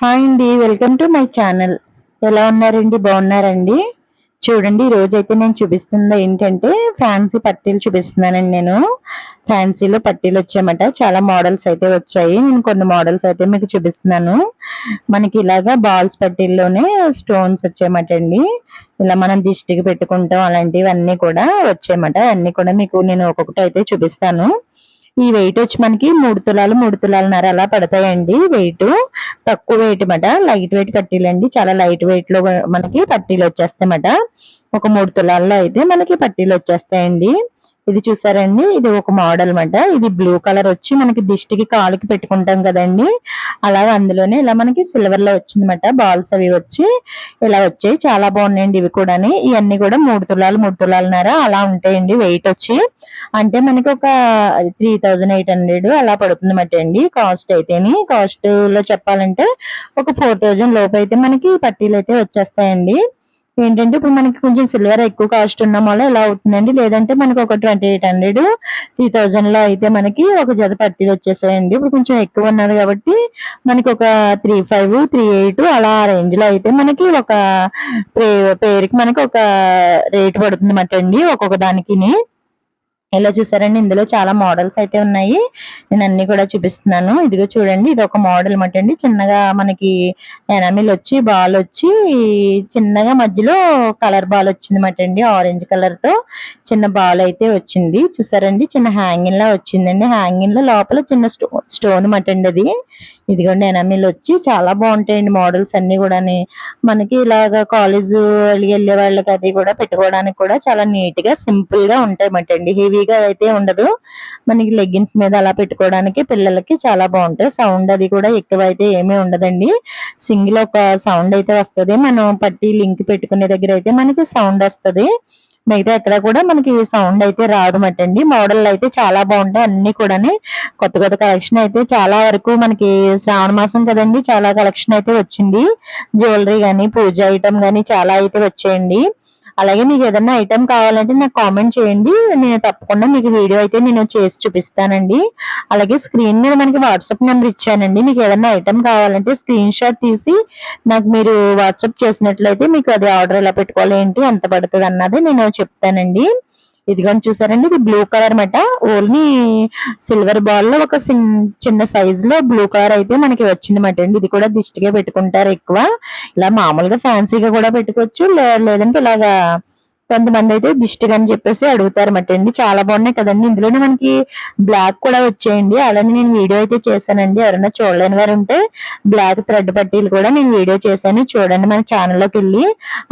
Hi అండి welcome to my channel. ఎలా ఉన్నారండి? బాగున్నారండి? చూడండి ఈ నేను చూపిస్తుంది ఏంటంటే ఫ్యాన్సీ పట్టీలు చూపిస్తున్నానండి నేను. ఫ్యాన్సీలో పట్టీలు వచ్చాయన్నమాట. చాలా మోడల్స్ అయితే వచ్చాయి. నేను కొన్ని మోడల్స్ అయితే మీకు చూపిస్తున్నాను. మనకి ఇలాగా బాల్స్ పట్టీల్లోనే స్టోన్స్ వచ్చాయన్నమాట అండి. ఇలా మనం దిష్టికి పెట్టుకుంటాం అలాంటివన్నీ కూడా వచ్చాయన్నమాట. అన్నీ కూడా మీకు నేను ఒక్కొక్కటి అయితే చూపిస్తాను. ఈ వెయిట్ వచ్చి మనకి మూడు తులాలు మూడు తులాలన్నర అలా పడతాయండి వెయిట్ తక్కువ వెయిట్ మాట లైట్ వెయిట్ పట్టీలండి. చాలా లైట్ వెయిట్లో మనకి పట్టీలు వచ్చేస్తాయన్నమాట. ఒక మూడు తులాల్లో అయితే మనకి పట్టీలు వచ్చేస్తాయండి. ఇది చూసారండి? ఇది ఒక మోడల్ అనమాట ఇది బ్లూ కలర్ వచ్చి మనకి దిష్టికి కాలుకి పెట్టుకుంటాం కదండి. అలాగే అందులోనే ఇలా మనకి సిల్వర్లో వచ్చిందన్నమాట బాల్స్ అవి వచ్చి ఇలా వచ్చాయి. చాలా బాగున్నాయండి ఇవి కూడా ఇవన్నీ కూడా మూడు తులాలు మూడు తులాలన్నర అలా ఉంటాయండి వెయిట్ వచ్చి. అంటే మనకి ఒక త్రీ థౌజండ్ ఎయిట్ హండ్రెడ్ అలా పడుతుంది అండి కాస్ట్ అయితేని. కాస్ట్లో చెప్పాలంటే ఒక ఫోర్ థౌజండ్ లోపు అయితే మనకి పట్టీలు అయితే వచ్చేస్తాయండి. ఏంటంటే ఇప్పుడు మనకి కొంచెం సిల్వర్ ఎక్కువ కాస్ట్ ఉన్న వల్ల ఇలా అవుతుందండి? లేదంటే మనకి ఒక ట్వంటీ ఎయిట్ హండ్రెడ్ త్రీ థౌజండ్లో అయితే మనకి ఒక జత పట్టీలు వచ్చేసాయండి. ఇప్పుడు కొంచెం ఎక్కువ ఉన్నది కాబట్టి మనకి ఒక త్రీ ఫైవ్ త్రీ ఎయిట్ అలా రేంజ్లో అయితే మనకి ఒక పేరుకి మనకి ఒక రేట్ పడుతుంది అండి ఒక్కొక్క దానికి ఇలా చూసారండి? ఇందులో చాలా మోడల్స్ అయితే ఉన్నాయి. నేను అన్ని కూడా చూపిస్తున్నాను. ఇదిగో చూడండి ఇది ఒక మోడల్ మాట అండి చిన్నగా మనకి ఎనామిల్ వచ్చి బాల్ వచ్చి చిన్నగా మధ్యలో కలర్ బాల్ వచ్చింది అనమాట అండి ఆరెంజ్ కలర్తో చిన్న బాల్ అయితే వచ్చింది. చూసారండి? చిన్న హ్యాంగింగ్ లా వచ్చిందండి. హ్యాంగింగ్లో లోపల చిన్న స్టో స్టోన్ మాట అండి అది. ఇదిగోండి ఎనామిల్ వచ్చి చాలా బాగుంటాయండి మోడల్స్ అన్ని కూడా మనకి ఇలాగ కాలేజ్ వెళ్ళే వాళ్ళకి అది కూడా పెట్టుకోవడానికి కూడా చాలా నీట్గా సింపుల్గా ఉంటాయి అండి హెవీగా అయితే ఉండదు. మనకి లెగ్గిన్స్ మీద అలా పెట్టుకోవడానికి పిల్లలకి చాలా బాగుంటాయి. సౌండ్ అది కూడా ఎక్కువ అయితే ఏమీ ఉండదండి. సింగిల్ ఒక సౌండ్ అయితే వస్తుంది. మనం పట్టి లింక్ పెట్టుకునే దగ్గర అయితే మనకి సౌండ్ వస్తుంది. మిగతా ఎక్కడ కూడా మనకి సౌండ్ అయితే రాదు అండి మోడల్ అయితే చాలా బాగుంటాయి. అన్ని కూడా కొత్త కొత్త కలెక్షన్ అయితే చాలా వరకు మనకి శ్రావణ మాసం కదండి చాలా కలెక్షన్ అయితే వచ్చింది. జ్యువెలరీ కానీ పూజ ఐటమ్ కానీ చాలా అయితే వచ్చాయండి. అలాగే మీకు ఏదైనా ఐటమ్ కావాలంటే నాకు కామెంట్ చేయండి. నేను తప్పకుండా మీకు వీడియో అయితే నేను చేసి చూపిస్తానండి. అలాగే స్క్రీన్ మీద మనకి వాట్సాప్ నెంబర్ ఇచ్చానండి. మీకు ఏదైనా ఐటమ్ కావాలంటే స్క్రీన్ షాట్ తీసి నాకు మీరు వాట్సాప్ చేసినట్లయితే మీకు అది ఆర్డర్ ఎలా పెట్టుకోవాలి ఏంటి ఎంత పడుతుంది అన్నది నేను చెప్తానండి. ఇదిగోని చూసారండి. ఇది బ్లూ కలర్ అనమాట ఓన్లీ సిల్వర్ బాల్లో ఒక చిన్న సైజ్లో బ్లూ కలర్ అయితే మనకి వచ్చింది అనమాట అండి. ఇది కూడా దిష్టిగా పెట్టుకుంటారు ఎక్కువ. ఇలా మామూలుగా ఫ్యాన్సీగా కూడా పెట్టుకోవచ్చు. లేదంటే ఇలాగా కొంతమంది అయితే దిష్టి అని చెప్పేసి అడుగుతారన్నమాట అండి చాలా బాగున్నాయి కదండి. ఇందులోనే మనకి బ్లాక్ కూడా వచ్చాయండి. అలానే నేను వీడియో అయితే చేశానండి. ఎవరైనా చూడలేని వారు ఉంటే బ్లాక్ థ్రెడ్ పట్టీలు కూడా నేను వీడియో చేశాను. చూడండి మన ఛానల్లోకి వెళ్ళి.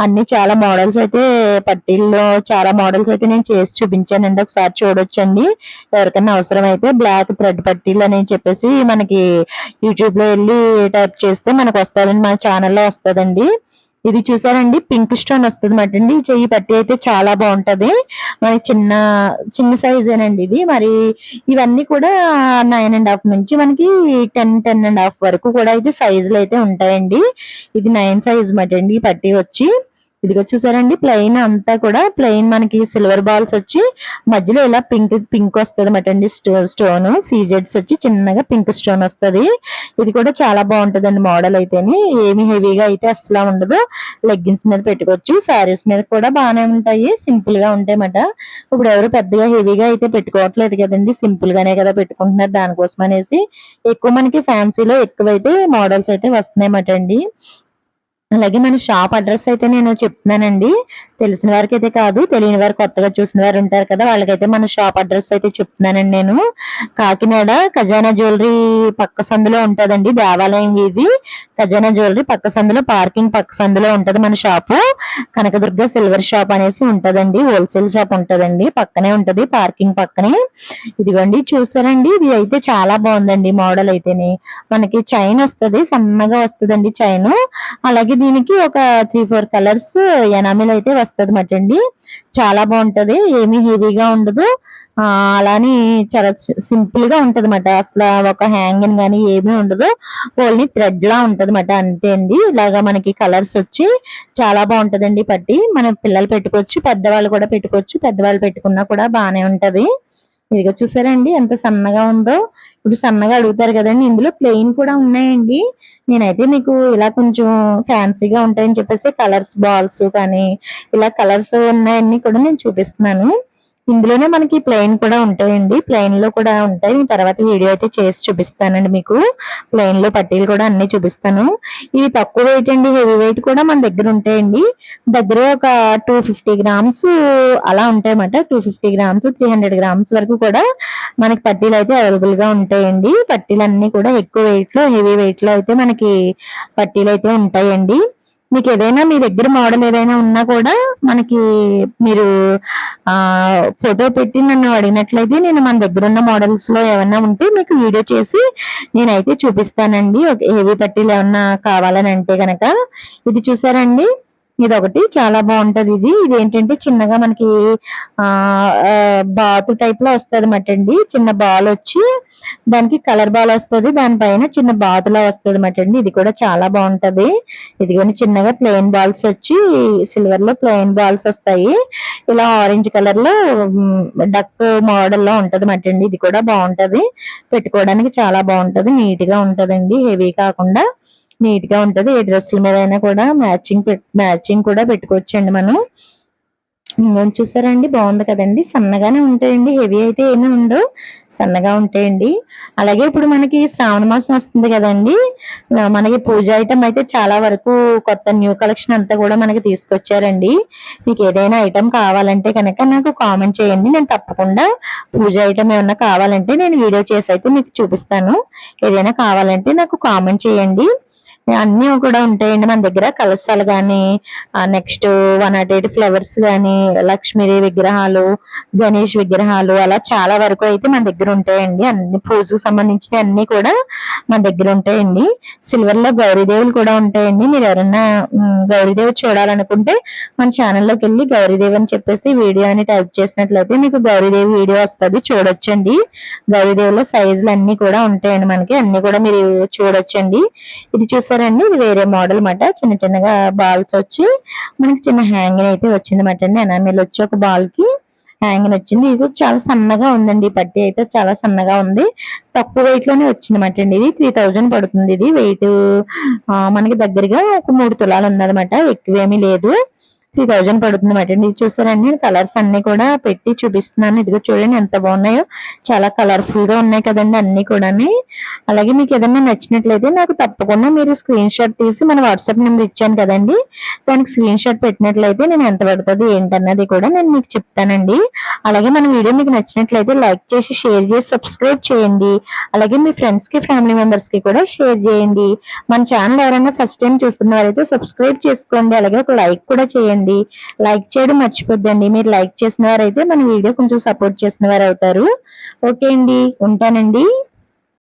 అన్ని చాలా మోడల్స్ అయితే పట్టీల్లో చాలా మోడల్స్ అయితే నేను చేసి చూపించానండి. ఒకసారి చూడొచ్చండి. ఎవరికైనా అవసరం అయితే బ్లాక్ థ్రెడ్ పట్టీలు అని చెప్పేసి మనకి యూట్యూబ్లో వెళ్ళి టైప్ చేస్తే మనకు వస్తుందండి. మన ఛానల్లో వస్తుందండి. ఇది చూసారండి? పింక్ స్టోన్ వస్తుంది మాట అండి చెయ్యి పట్టి అయితే చాలా బాగుంటది. మరి చిన్న చిన్న సైజేనండి ఇది. మరి ఇవన్నీ కూడా నైన్ అండ్ హాఫ్ నుంచి మనకి టెన్ టెన్ అండ్ హాఫ్ వరకు కూడా అయితే సైజులు అయితే ఉంటాయండి. ఇది నైన్ సైజ్ మాట అండి పట్టి వచ్చి. ఇదిగో చూసారండి ప్లెయిన్ అంతా కూడా ప్లెయిన్ మనకి సిల్వర్ బాల్స్ వచ్చి మధ్యలో ఇలా పింక్ పింక్ వస్తుంది అనమాట అండి స్టోన్ సీజెడ్స్ వచ్చి చిన్నగా పింక్ స్టోన్ వస్తుంది. ఇది కూడా చాలా బాగుంటుంది అండి మోడల్ అయితేనే ఏమి హెవీగా అయితే అసలు ఉండదు. లెగ్గిన్స్ మీద పెట్టుకోవచ్చు శారీస్ మీద కూడా బాగానే ఉంటాయి సింపుల్గా ఉంటాయి అన్నమాట. ఇప్పుడు ఎవరు పెద్దగా హెవీగా అయితే పెట్టుకోవట్లేదు కదండి సింపుల్ గానే కదా పెట్టుకుంటున్నారు దానికోసం అనేసి. ఎక్కువ మనకి ఫ్యాన్సీలో ఎక్కువైతే మోడల్స్ అయితే వస్తున్నాయి అండి. అలాగే మన షాప్ అడ్రస్ అయితే నేను చెప్తున్నానండి. తెలిసిన వారికి అయితే కాదు తెలియని వారు కొత్తగా చూసిన వారు ఉంటారు కదా వాళ్ళకైతే మన షాప్ అడ్రస్ అయితే చెప్తున్నానండి నేను. కాకినాడ ఖజానా జ్యువెలరీ పక్క సందులో ఉంటుందండి దేవాలయం వీధి ఖజానా జ్యువెలరీ పక్క సందులో పార్కింగ్ పక్క సందులో ఉంటుంది మన షాపు కనకదుర్గ సిల్వర్ షాప్ అనేసి ఉంటుందండి హోల్సేల్ షాప్ ఉంటుందండి. పక్కనే ఉంటుంది పార్కింగ్ పక్కనే. ఇదిగోండి చూసారండి ఇది అయితే చాలా బాగుందండి మోడల్ అయితేనే. మనకి చైన్ వస్తుంది సన్నగా వస్తుందండి చైన్ అలాగే దీనికి ఒక త్రీ ఫోర్ కలర్స్ ఎనామిల్ అయితే వస్తుంది అండి చాలా బాగుంటది ఏమీ హెవీగా ఉండదు. అలానే చాలా సింపుల్గా ఉంటది మాట. అసలు ఒక హ్యాంగింగ్ గానీ ఏమీ ఉండదు. ఓన్లీ థ్రెడ్ లా ఉంటది మాట అంతే అండి. ఇలాగా మనకి కలర్స్ వచ్చి చాలా బాగుంటదండి పట్టి. మన పిల్లలు పెట్టుకోవచ్చు పెద్దవాళ్ళు కూడా పెట్టుకోవచ్చు. పెద్దవాళ్ళు పెట్టుకున్నా కూడా బాగానే ఉంటది. ఇదిగో చూసారా అండి ఎంత సన్నగా ఉందో. ఇప్పుడు సన్నగా అడుగుతారు కదండి ఇందులో ప్లెయిన్ కూడా ఉన్నాయండి. నేనైతే మీకు ఇలా కొంచెం ఫ్యాన్సీగా ఉంటాయని చెప్పేసి కలర్స్ బాల్స్ కానీ ఇలా కలర్స్ ఉన్నాయన్నీ కూడా నేను చూపిస్తున్నాను. ఇందులోనే మనకి ప్లెయిన్ కూడా ఉంటాయండి. ప్లెయిన్లో కూడా ఉంటాయి. నేను తర్వాత వీడియో అయితే చేసి చూపిస్తానండి మీకు. ప్లెయిన్లో పట్టీలు కూడా అన్ని చూపిస్తాను. ఇవి తక్కువ వెయిట్ అండి. హెవీ వెయిట్ కూడా మన దగ్గర ఉంటాయండి. దగ్గర ఒక టూ ఫిఫ్టీ గ్రామ్స్ అలా ఉంటాయన్నమాట. Two fifty grams three hundred grams వరకు కూడా మనకి పట్టీలు అయితే అవైలబుల్గా ఉంటాయండి. పట్టీలు అన్ని కూడా ఎక్కువ వెయిట్లో హెవీ వెయిట్లో అయితే మనకి పట్టీలు అయితే ఉంటాయండి. మీకు ఏదైనా మీ దగ్గర మోడల్ ఏదైనా ఉన్నా కూడా మనకి మీరు ఆ ఫోటో పెట్టి నన్ను అడిగినట్లయితే నేను మన దగ్గర ఉన్న మోడల్స్లో ఏమైనా ఉంటే మీకు వీడియో చేసి నేనైతే చూపిస్తానండి. హెవీ పట్టీలు ఏమన్నా కావాలని అంటే కనుక ఇది చూసారండి? ఇది ఒకటి చాలా బాగుంటది ఇది. ఇది ఏంటంటే చిన్నగా మనకి ఆ బాతు టైప్లో వస్తుంది అన్నమాట అండి చిన్న బాల్ వచ్చి దానికి కలర్ బాల్ వస్తుంది. దానిపైన చిన్న బాతులా వస్తుంది అన్నమాట అండి ఇది కూడా చాలా బాగుంటది. ఇదిగోని చిన్నగా ప్లెయిన్ బాల్స్ వచ్చి సిల్వర్లో ప్లెయిన్ బాల్స్ వస్తాయి. ఇలా ఆరెంజ్ కలర్లో డక్ మోడల్లో ఉంటది అండి ఇది కూడా బాగుంటది. పెట్టుకోవడానికి చాలా బాగుంటది. నీట్గా ఉంటదండి. హెవీ కాకుండా. నీట్గా ఉంటది. ఏ డ్రెస్సుల మీద అయినా కూడా మ్యాచింగ్ మ్యాచింగ్ కూడా పెట్టుకోవచ్చండి మనం. ఇంకొని చూసారండి బాగుంది కదండి. సన్నగానే ఉంటాయండి. హెవీ అయితే ఏమీ ఉండవు. సన్నగా ఉంటాయండి. అలాగే ఇప్పుడు మనకి శ్రావణ మాసం వస్తుంది కదండి. మనకి పూజ ఐటమ్ అయితే చాలా వరకు కొత్త న్యూ కలెక్షన్ అంతా కూడా మనకి తీసుకొచ్చారండి. మీకు ఏదైనా ఐటమ్ కావాలంటే కనుక నాకు కామెంట్ చేయండి. నేను తప్పకుండా పూజ ఐటమ్ ఏమన్నా కావాలంటే నేను వీడియో చేసి అయితే మీకు చూపిస్తాను. ఏదైనా కావాలంటే నాకు కామెంట్ చేయండి. అన్నీ కూడా ఉంటాయండి మన దగ్గర. కలశాలు కానీ next one not eight flowers కానీ లక్ష్మీదేవి విగ్రహాలు గణేష్ విగ్రహాలు అలా చాలా వరకు అయితే మన దగ్గర ఉంటాయండి. అన్ని పూజకు సంబంధించిన అన్ని కూడా మన దగ్గర ఉంటాయండి. సిల్వర్లో గౌరీదేవులు కూడా ఉంటాయండి. మీరు ఎవరన్నా గౌరీదేవి చూడాలనుకుంటే మన ఛానల్లోకి వెళ్ళి గౌరీదేవి అని చెప్పేసి వీడియో అని టైప్ చేసినట్లయితే మీకు గౌరీదేవి వీడియో వస్తుంది. చూడొచ్చండి. గౌరీదేవిలో సైజులు అన్ని కూడా ఉంటాయండి మనకి. అన్ని కూడా మీరు చూడొచ్చండి. ఇది చూసారండి ఇది వేరే మోడల్ మాట. చిన్న చిన్నగా బాల్స్ వచ్చి మనకి చిన్న హ్యాంగింగ్ అయితే వచ్చింది మాట అండి. ఎనామిల్ వచ్చి ఒక బాల్కి హ్యాంగింగ్ వచ్చింది. ఇది చాలా సన్నగా ఉందండి. పట్టి అయితే చాలా సన్నగా ఉంది. తక్కువ వెయిట్లోనే వచ్చింది మాట అండి. ఇది త్రీ థౌజండ్ పడుతుంది. ఇది వెయిట్ మనకి దగ్గరగా ఒక మూడు తులాలు ఉందన్నమాట ఎక్కువేమీ లేదు. త్రీ థౌజండ్ పడుతుంది మాట అండి చూసారండి? కలర్స్ అన్ని కూడా పెట్టి చూపిస్తున్నాను. ఇదిగో చూడండి ఎంత బాగున్నాయో. చాలా కలర్ఫుల్గా ఉన్నాయి కదండి అన్ని కూడా అలాగే మీకు ఏదైనా నచ్చినట్లయితే నాకు తప్పకుండా మీరు స్క్రీన్ షాట్ తీసి మన వాట్సాప్ నెంబర్ ఇచ్చాను కదండి. దానికి స్క్రీన్ షాట్ పెట్టినట్లయితే నేను ఎంత పడుతుంది ఏంటన్నది కూడా నేను మీకు చెప్తానండి. అలాగే మన వీడియో మీకు నచ్చినట్లయితే లైక్ చేసి షేర్ చేసి సబ్స్క్రైబ్ చేయండి. అలాగే మీ ఫ్రెండ్స్కి ఫ్యామిలీ మెంబర్స్కి కూడా షేర్ చేయండి. మన ఛానల్ ఎవరైనా ఫస్ట్ టైం చూస్తున్నవారైతే సబ్స్క్రైబ్ చేసుకోండి. అలాగే ఒక లైక్ కూడా చేయండి. చేయండి. లైక్ చేయడం మర్చిపోద్దండి. మీరు లైక్ చేసిన వారైతే మన వీడియో కొంచెం సపోర్ట్ చేసిన వారు అవుతారు. ఓకే అండి. ఉంటానండి.